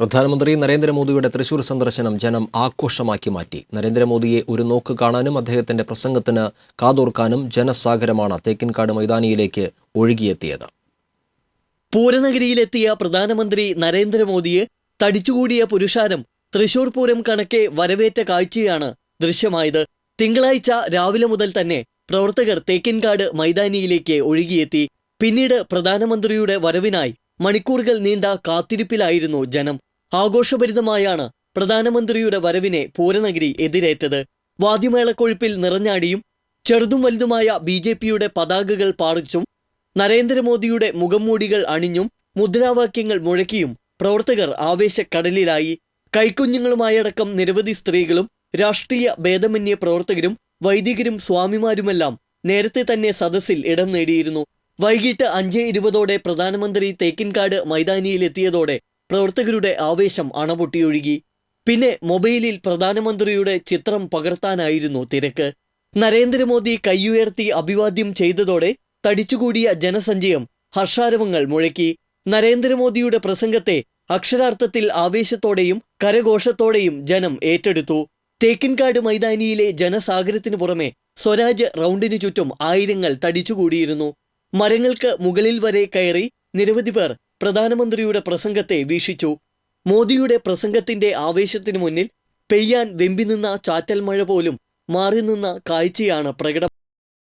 പ്രധാനമന്ത്രി നരേന്ദ്രമോദിയുടെ തൃശൂർ സന്ദർശനം ജനം ആഘോഷമാക്കി മാറ്റി. നരേന്ദ്രമോദിയെ ഒരു നോക്ക് കാണാനും അദ്ദേഹത്തിന്റെ പ്രസംഗത്തിന് കാതോർക്കാനും ജനസാഗരമാണ് തേക്കിൻകാട് മൈതാനിയിലേക്ക് ഒഴുകിയെത്തിയത്. പൂരനഗരിയിലെത്തിയ പ്രധാനമന്ത്രി നരേന്ദ്രമോദിയെ തടിച്ചുകൂടിയ പുരുഷാരം തൃശൂർ പൂരം കണക്കെ വരവേറ്റ കാഴ്ചയാണ് ദൃശ്യമായത്. തിങ്കളാഴ്ച രാവിലെ മുതൽ തന്നെ പ്രവർത്തകർ തേക്കിൻകാട് മൈതാനിയിലേക്ക് ഒഴുകിയെത്തി. പിന്നീട് പ്രധാനമന്ത്രിയുടെ വരവിനായി മണിക്കൂറുകൾ നീണ്ട കാത്തിരിപ്പിലായിരുന്നു ജനം. ആഘോഷഭരിതമായാണ് പ്രധാനമന്ത്രിയുടെ വരവിനെ പൂരനഗരി എതിരേറ്റത്. വാദ്യമേളക്കൊഴുപ്പിൽ നിറഞ്ഞാടിയും ചെറുതും വലുതുമായ ബി ജെ പിയുടെ പതാകകൾ പാറിച്ചും നരേന്ദ്രമോദിയുടെ മുഖംമൂടികൾ അണിഞ്ഞും മുദ്രാവാക്യങ്ങൾ മുഴക്കിയും പ്രവർത്തകർ ആവേശക്കടലിലായി. കൈക്കുഞ്ഞുങ്ങളുമായടക്കം നിരവധി സ്ത്രീകളും രാഷ്ട്രീയ ഭേദമന്യ പ്രവർത്തകരും വൈദികരും സ്വാമിമാരുമെല്ലാം നേരത്തെ തന്നെ സദസ്സിൽ ഇടം നേടിയിരുന്നു. വൈകിട്ട് അഞ്ച് ഇരുപതോടെ പ്രധാനമന്ത്രി തേക്കിൻകാട് മൈതാനിയിലെത്തിയതോടെ പ്രവർത്തകരുടെ ആവേശം അണപൊട്ടിയൊഴുകി. പിന്നെ മൊബൈലിൽ പ്രധാനമന്ത്രിയുടെ ചിത്രം പകർത്താനായിരുന്നു തിരക്ക്. നരേന്ദ്രമോദി കൈയുയർത്തി അഭിവാദ്യം ചെയ്തതോടെ തടിച്ചുകൂടിയ ജനസഞ്ചയം ഹർഷാരവങ്ങൾ മുഴക്കി. നരേന്ദ്രമോദിയുടെ പ്രസംഗത്തെ അക്ഷരാർത്ഥത്തിൽ ആവേശത്തോടെയും കരഘോഷത്തോടെയും ജനം ഏറ്റെടുത്തു. തേക്കിൻകാട് മൈതാനിയിലെ ജനസാഗരത്തിനു പുറമെ സ്വരാജ് റൗണ്ടിനു ചുറ്റും ആയിരങ്ങൾ തടിച്ചുകൂടിയിരുന്നു. മരങ്ങൾക്ക് മുകളിൽ വരെ കയറി നിരവധി പേർ പ്രധാനമന്ത്രിയുടെ പ്രസംഗത്തെ വീക്ഷിച്ചു. മോദിയുടെ പ്രസംഗത്തിന്റെ ആവേശത്തിനു മുന്നിൽ പെയ്യാൻ വെമ്പി നിന്ന ചാറ്റൽ മഴ പോലും മാറി നിന്ന കാഴ്ചയാണ് പ്രകടം